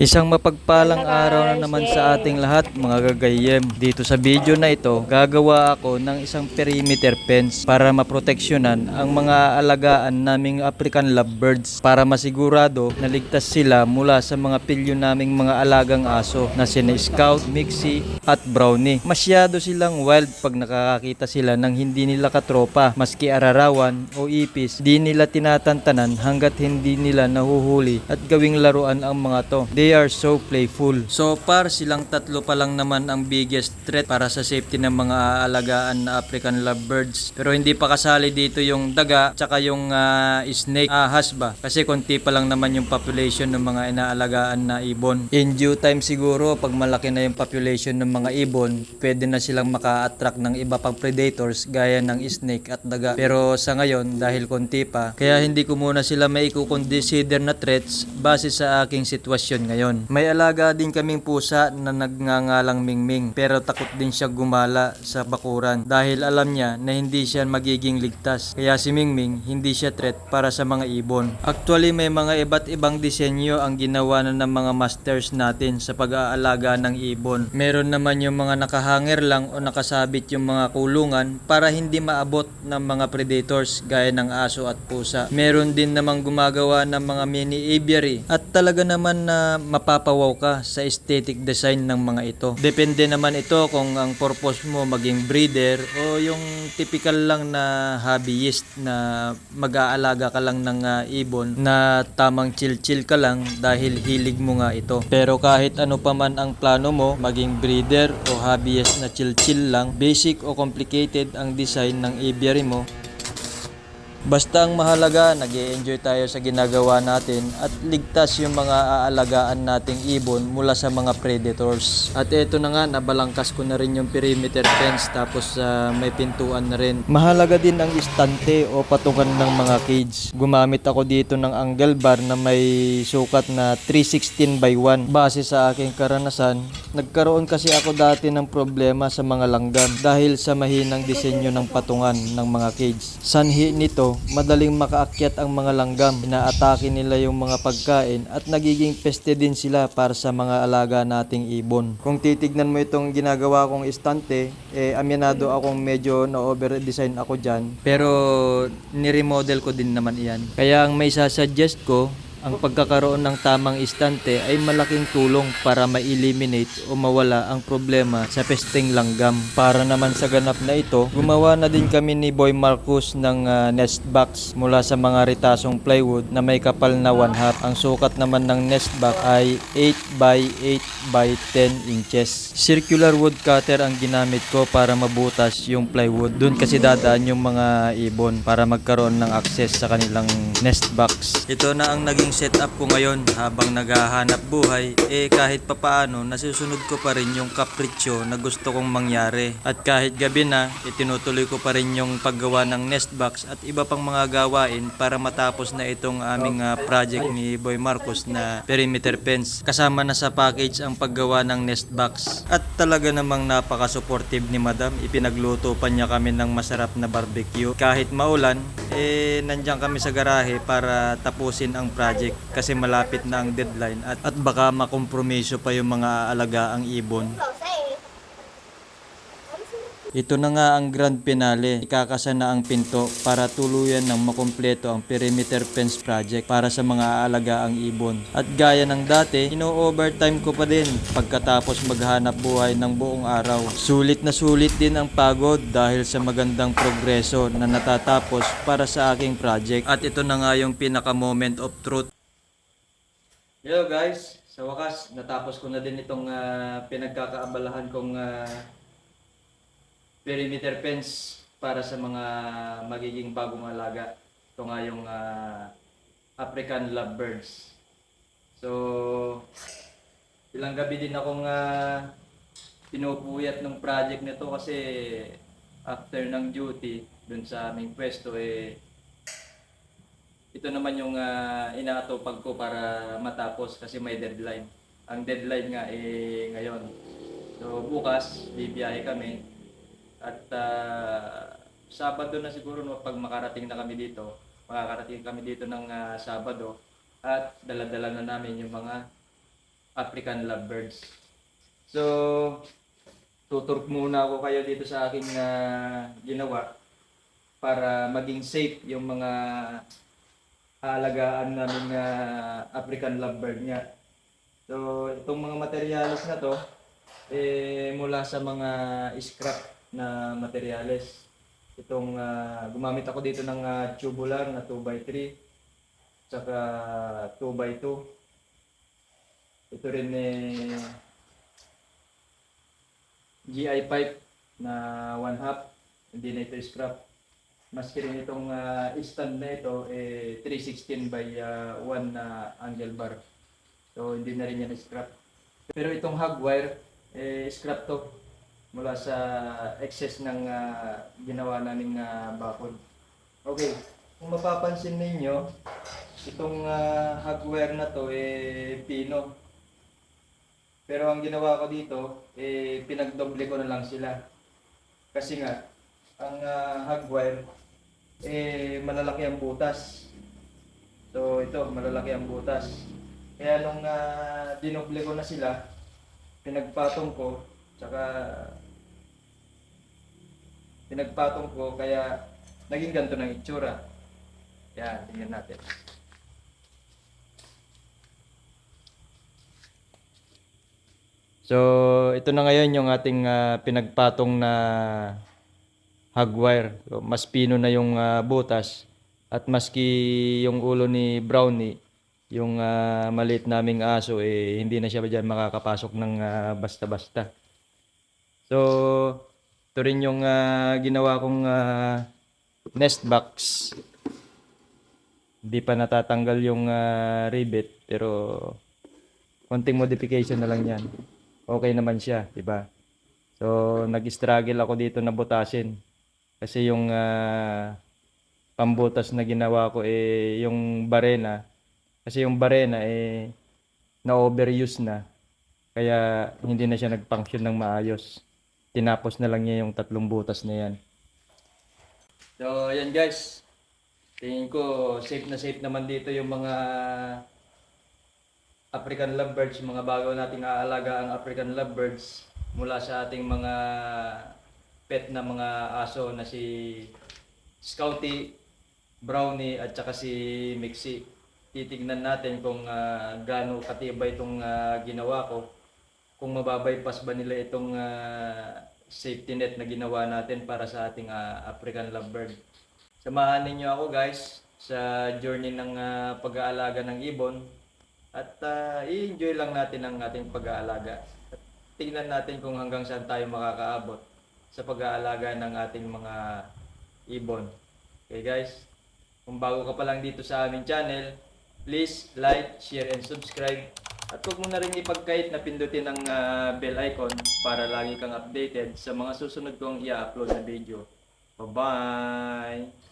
Isang mapagpalang araw na naman sa ating lahat mga gagayem. Dito sa video na ito, gagawa ako ng isang perimeter fence para maproteksyonan ang mga alagaan naming African lovebirds para masigurado na ligtas sila mula sa mga pilyo naming mga alagang aso na sina Scout, Mixie at Brownie. Masyado silang wild pag nakakakita sila ng hindi nila katropa maski ararawan o ipis, di nila tinatantanan hanggat hindi nila nahuhuli at gawing laruan ang mga to. They are so playful. So far, silang tatlo pa lang naman ang biggest threat para sa safety ng mga aalagaan na African lovebirds. Pero hindi pa kasali dito yung daga tsaka yung ah, snake ahas ba. Kasi konti pa lang naman yung population ng mga inaalagaan na ibon. In due time siguro, pag malaki na yung population ng mga ibon, pwede na silang maka-attract ng iba pang predators gaya ng snake at daga. Pero sa ngayon, dahil konti pa, kaya hindi ko muna sila may consider na threats base sa aking sitwasyon ngayon. May alaga din kaming pusa na nagngangalang Mingming pero takot din siya gumala sa bakuran dahil alam niya na hindi siya magiging ligtas. Kaya si Mingming hindi siya threat para sa mga ibon. Actually may mga iba't ibang disenyo ang ginawa na ng mga masters natin sa pag-aalaga ng ibon. Meron naman yung mga nakahanger lang o nakasabit yung mga kulungan para hindi maabot ng mga predators gaya ng aso at pusa. Meron din namang gumagawa ng mga mini aviary at talaga naman na mapapawaw ka sa aesthetic design ng mga ito. Depende naman ito kung ang purpose mo maging breeder o yung typical lang na hobbyist na mag-aalaga ka lang ng ah, ibon na tamang chill-chill ka lang dahil hilig mo nga ito. Pero kahit ano pa man ang plano mo, maging breeder o hobbyist na chill-chill lang, basic o complicated ang design ng aviary mo, Basta ang mahalaga, nag enjoy tayo sa ginagawa natin at ligtas yung mga aalagaan nating ibon mula sa mga predators. At eto na nga, nabalangkas ko na rin yung perimeter fence tapos ah, may pintuan na rin. Mahalaga din ang istante o patungan ng mga cage. Gumamit ako dito ng angle bar na may sukat na 316 by 1. Base sa aking karanasan, nagkaroon kasi ako dati ng problema sa mga langgam dahil sa mahinang disenyo ng patungan ng mga cage. Sanhi nito, madaling makaakyat ang mga langgam. Inaatake nila yung mga pagkain at nagiging peste din sila para sa mga alaga nating ibon. Kung titignan mo itong ginagawa kong istante, eh aminado akong medyo na-over-design ako dyan. Pero niremodel ko din naman iyan. Kaya ang may sasuggest ko, ang pagkakaroon ng tamang istante ay malaking tulong para ma-eliminate o mawala ang problema sa pesteng langgam. Para naman sa ganap na ito, gumawa na din kami ni Boy Marcus ng ah, nest box mula sa mga ritasong plywood na may kapal na 1 half. Ang sukat naman ng nest box ay 8 by 8 by 10 inches. Circular wood cutter ang ginamit ko para mabutas yung plywood. Doon kasi dadaan yung mga ibon para magkaroon ng access sa kanilang nest box. Ito na ang naging setup ko ngayon habang naghahanap buhay. Eh kahit papaano, nasusunod ko pa rin yung kapritsyo na gusto kong mangyari. At kahit gabi na, itinutuloy ko pa rin yung paggawa ng nest box at iba pang mga gawain para matapos na itong aming ah, project ni Boy Marcos na perimeter fence. Kasama na sa package ang paggawa ng nest box. At talaga namang napaka-supportive ni Madam. Ipinagluto pa niya kami ng masarap na barbecue. Kahit maulan, eh nandiyan kami sa garahe para tapusin ang project kasi malapit na ang deadline at, at baka makompromiso pa yung mga alagaang ibon. Ito na nga ang grand finale. Ikakasa na ang pinto para tuluyan ng makumpleto ang perimeter fence project para sa mga aalaga ang ibon. At gaya ng dati, ino-overtime ko pa din pagkatapos maghanap buhay ng buong araw. Sulit na sulit din ang pagod dahil sa magandang progreso na natatapos para sa aking project. At ito na nga yung pinaka moment of truth. Hello guys, sa wakas natapos ko na din itong ah, pinagkakaabalahan kong ah, perimeter fence para sa mga magiging bagong alaga. Ito nga yung ah, African lovebirds. So, ilang gabi din akong ah, pinupuyat ng project nito kasi after ng duty dun sa aming pwesto eh ito naman yung uh, inaatupag ko para matapos kasi may deadline. Ang deadline nga eh ngayon. So bukas bibiyahe kami at ah, Sabado na siguro no pag makarating na kami dito. Makakarating kami dito ng ah, Sabado at dala-dala na namin yung mga African lovebirds. So, tutur muna ako kayo dito sa aking ah, ginawa para maging safe yung mga aalagaan namin na African lovebird nga. So, itong mga materyales na to, eh, mula sa mga scrap na materyales. Itong, ah, gumamit ako dito ng ah, tubular na 2x3, tsaka 2x2. Ito rin eh, GI pipe na 1 half, hindi na ito scrap. Maski rin itong ah, stand na ito, eh, 316 by 1 na angle bar. So, hindi na rin yan scrap. Pero itong hog wire, eh, scrap to mula sa excess ng ah, ginawa naming uh, bakod. Okay, kung mapapansin ninyo, itong uh, hog wire na to, eh, pino. Pero ang ginawa ko dito, eh, pinagdoble ko na lang sila. Kasi nga, ang uh, hog wire, eh, malalaki ang butas. So, ito, malalaki ang butas. Kaya nung uh, dinoble ko na sila, pinagpatong ko, tsaka pinagpatong ko, kaya naging ganito ng itsura. Yan, tingnan natin. So, ito na ngayon yung ating ah, pinagpatong na hog wire. So, mas pino na yung ah, butas at maski yung ulo ni Brownie, yung ah, maliit naming aso, eh, hindi na siya dyan makakapasok ng basta-basta. So, ito rin yung ah, ginawa kong ah, nest box. Hindi pa natatanggal yung ah, rivet, pero konting modification na lang yan. Okay naman siya, di ba? So, nag-struggle ako dito na butasin. Kasi yung ah, pambutas na ginawa ko eh yung barena. Kasi yung barena eh na-overuse na. Kaya hindi na siya nag-function ng maayos. Tinapos na lang niya yung tatlong butas na yan. So, yan guys. Tingin ko safe na safe naman dito yung mga African lovebirds, mga bago nating aalaga ang African lovebirds mula sa ating mga pet na mga aso na si Scouty, Brownie at saka si Mixie. Titignan natin kung ah, gaano katibay itong ah, ginawa ko. Kung mababypass ba nila itong ah, safety net na ginawa natin para sa ating ah, African lovebird. Samahan ninyo ako guys sa journey ng ah, pag-aalaga ng ibon at ah, i-enjoy lang natin ang ating pag-aalaga. At tingnan natin kung hanggang saan tayo makakaabot sa pag-aalaga ng ating mga ibon. Okay guys, kung bago ka pa lang dito sa aming channel, please like, share, and subscribe. At huwag mo na rin ipagkait na pindutin ang ah, bell icon para lagi kang updated sa mga susunod kong i-upload na video. Bye-bye!